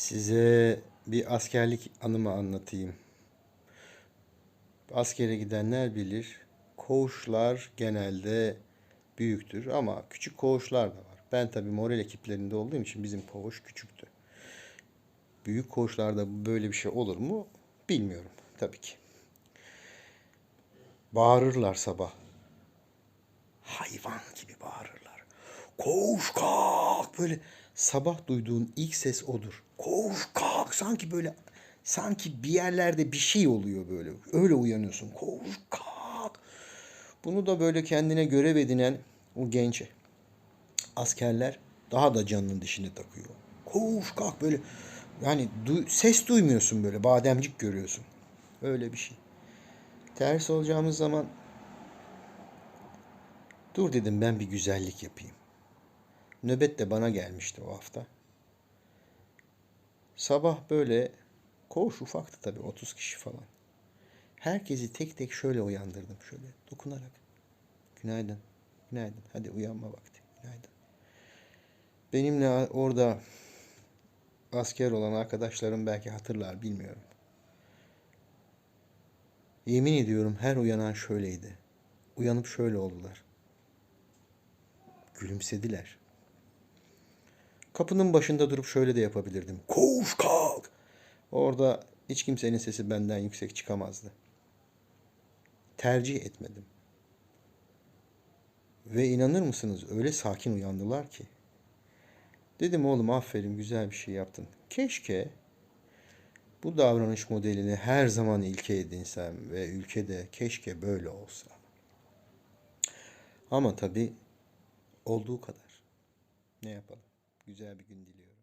Size bir askerlik anımı anlatayım. Askere gidenler bilir. Koğuşlar genelde büyüktür ama küçük koğuşlar da var. Ben tabii moral ekiplerinde olduğum için bizim koğuş küçüktü. Büyük koğuşlarda böyle bir şey olur mu bilmiyorum tabii ki. Bağırırlar sabah. Hayvan gibi bağırırlar. Koğuş kalk böyle sabah duyduğun ilk ses odur. Koğuş kalk sanki böyle sanki bir yerlerde bir şey oluyor böyle. Öyle uyanıyorsun. Koğuş kalk. Bunu da böyle kendine görev edinen o genç askerler daha da canının dişine takıyor. Koğuş kalk böyle yani du- ses duymuyorsun böyle bademcik görüyorsun. Öyle bir şey. Ters olacağımız zaman dur dedim ben bir güzellik yapayım. Nöbet de bana gelmişti o hafta. Sabah böyle koğuş ufaktı tabii 30 kişi falan. Herkesi tek tek şöyle uyandırdım şöyle dokunarak. Günaydın. Günaydın. Hadi uyanma vakti. Günaydın. Benimle orada asker olan arkadaşlarım belki hatırlar bilmiyorum. Yemin ediyorum her uyanan şöyleydi. Uyanıp şöyle oldular. Gülümsediler. Kapının başında durup şöyle de yapabilirdim. Koş kalk. Orada hiç kimsenin sesi benden yüksek çıkamazdı. Tercih etmedim. Ve inanır mısınız öyle sakin uyandılar ki. Dedim oğlum aferin güzel bir şey yaptın. Keşke bu davranış modelini her zaman ilke edinsem ve ülkede keşke böyle olsa. Ama tabii olduğu kadar. Ne yapalım? güzel bir gün diliyorum.